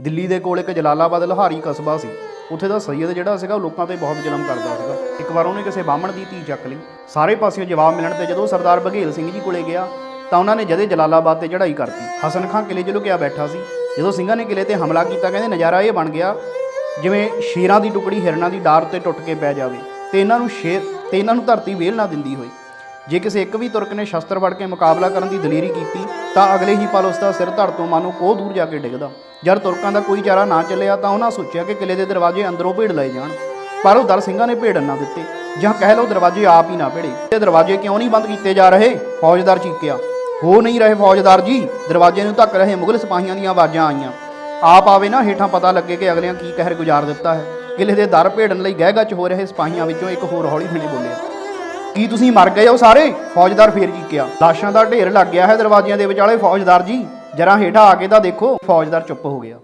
ਦਿੱਲੀ ਦੇ ਕੋਲ ਇੱਕ ਜਲਾਲਾਬਾਦ ਲੋਹਾਰੀ ਕਸਬਾ ਸੀ। ਉੱਥੇ ਦਾ ਸੈਯਦ ਜਿਹੜਾ ਸੀਗਾ, ਉਹ ਲੋਕਾਂ ਤੇ ਬਹੁਤ ਜ਼ੁਲਮ ਕਰਦਾ ਸੀਗਾ। ਇੱਕ ਵਾਰ ਉਹਨੇ ਕਿਸੇ ਬਾਹਮਣ ਦੀ ਧੀ ਚੱਕ ਲਈ। ਸਾਰੇ ਪਾਸਿਓਂ ਜਵਾਬ ਮਿਲਣ ਤੇ ਜਦੋਂ ਸਰਦਾਰ ਬਘੇਲ ਸਿੰਘ ਜੀ ਕੋਲੇ ਗਿਆ, ਤਾਂ ਉਹਨਾਂ ਨੇ ਜਦੇ ਜਲਾਲਾਬਾਦ ਤੇ ਚੜ੍ਹਾਈ ਕਰਤੀ। ਹਸਨ ਖਾਂ ਕਿਲੇ 'ਚ ਲੁਕਿਆ ਬੈਠਾ ਸੀ। ਜਦੋਂ ਸਿੰਘਾਂ ਨੇ ਕਿਲੇ ਤੇ ਹਮਲਾ ਕੀਤਾ, ਕਹਿੰਦੇ ਨਜ਼ਾਰਾ ਇਹ ਬਣ ਗਿਆ ਜਿਵੇਂ ਸ਼ੇਰਾਂ ਦੀ ਟੁਕੜੀ, ਹਿਰਨਾਂ ਦੀ ਡਾਰ ਤੇ ਟੁੱਟ ਕੇ ਪੈ ਜਾਵੇ ਤੇ ਇਹਨਾਂ ਨੂੰ ਸ਼ੇਰ ਤੇ ਇਹਨਾਂ ਨੂੰ ਧਰਤੀ ਵੇਲ ਨਾ ਦਿੰਦੀ ਹੋਈ ਜੇ ਕਿਸੇ ਇੱਕ ਵੀ ਤੁਰਕ ਨੇ ਸ਼ਸਤਰ ਫੜ ਕੇ ਮੁਕਾਬਲਾ ਕਰਨ ਦੀ ਦਲੇਰੀ ਕੀਤੀ, ਤਾਂ ਅਗਲੇ ਹੀ ਪਲ ਉਸ ਦਾ ਸਿਰ ਧੜ ਤੋਂ ਮਾਨੋ ਕੋਹ ਦੂਰ ਜਾ ਕੇ ਡਿੱਗਦਾ। ਜਦ ਤੁਰਕਾਂ ਦਾ ਕੋਈ ਚਾਰਾ ਨਾ ਚੱਲਿਆ, ਤਾਂ ਉਹਨਾਂ ਸੋਚਿਆ ਕਿ ਕਿਲੇ ਦੇ ਦਰਵਾਜ਼ੇ ਅੰਦਰੋਂ ਭੇੜ ਲਏ ਜਾਣ। ਪਰ ਉਹ ਦਰ ਸਿੰਘਾਂ ਨੇ ਭੇੜਨ ਨਾ ਦਿੱਤੇ, ਜਾਂ ਕਹਿ ਲਓ ਦਰਵਾਜ਼ੇ ਆਪ ਹੀ ਨਾ ਭੇੜੇ। ਤੇ ਦਰਵਾਜ਼ੇ ਕਿਉਂ ਨਹੀਂ ਬੰਦ ਕੀਤੇ ਜਾ ਰਹੇ? ਫੌਜਦਾਰ ਚੀਕਿਆ, ਹੋ ਨਹੀਂ ਰਹੇ ਫੌਜਦਾਰ ਜੀ, ਦਰਵਾਜ਼ੇ ਨੂੰ ਧੱਕ ਰਹੇ ਮੁਗਲ ਸਿਪਾਹੀਆਂ ਦੀਆਂ ਆਵਾਜ਼ਾਂ ਆਈਆਂ। ਆਪ ਆਵੇ ਨਾ, ਹੇਠਾਂ ਪਤਾ ਲੱਗੇ ਕਿ ਅਗਲਿਆਂ ਕੀ ਕਹਿਰ ਗੁਜ਼ਾਰ ਦਿੱਤਾ ਹੈ। ਕਿਲੇ ਦੇ ਦਰ ਭੇੜਨ ਲਈ ਗਹਿ ਗੱਚ ਹੋ ਰਹੇ ਸਿਪਾਹੀਆਂ ਵਿੱਚੋਂ ਇੱਕ ਹੋਰ ਹੌਲੀ ਹੌਲੀ ਬੋਲਿਆ ਕੀ ਤੁਸੀਂ ਮਰ ਗਏ ਹੋ ਸਾਰੇ? ਫੌਜਦਾਰ ਫੇਰ ਚੀਕਿਆ ਲਾਸ਼ਾਂ ਦਾ ਢੇਰ ਲੱਗ ਗਿਆ ਹੈ ਦਰਵਾਜ਼ਿਆਂ ਦੇ ਵਿਚਾਲੇ, ਫੌਜਦਾਰ ਜੀ। ਜਰਾ ਹੇਠਾਂ ਆ ਕੇ ਤਾਂ ਦੇਖੋ, ਫੌਜਦਾਰ ਚੁੱਪ ਹੋ ਗਿਆ।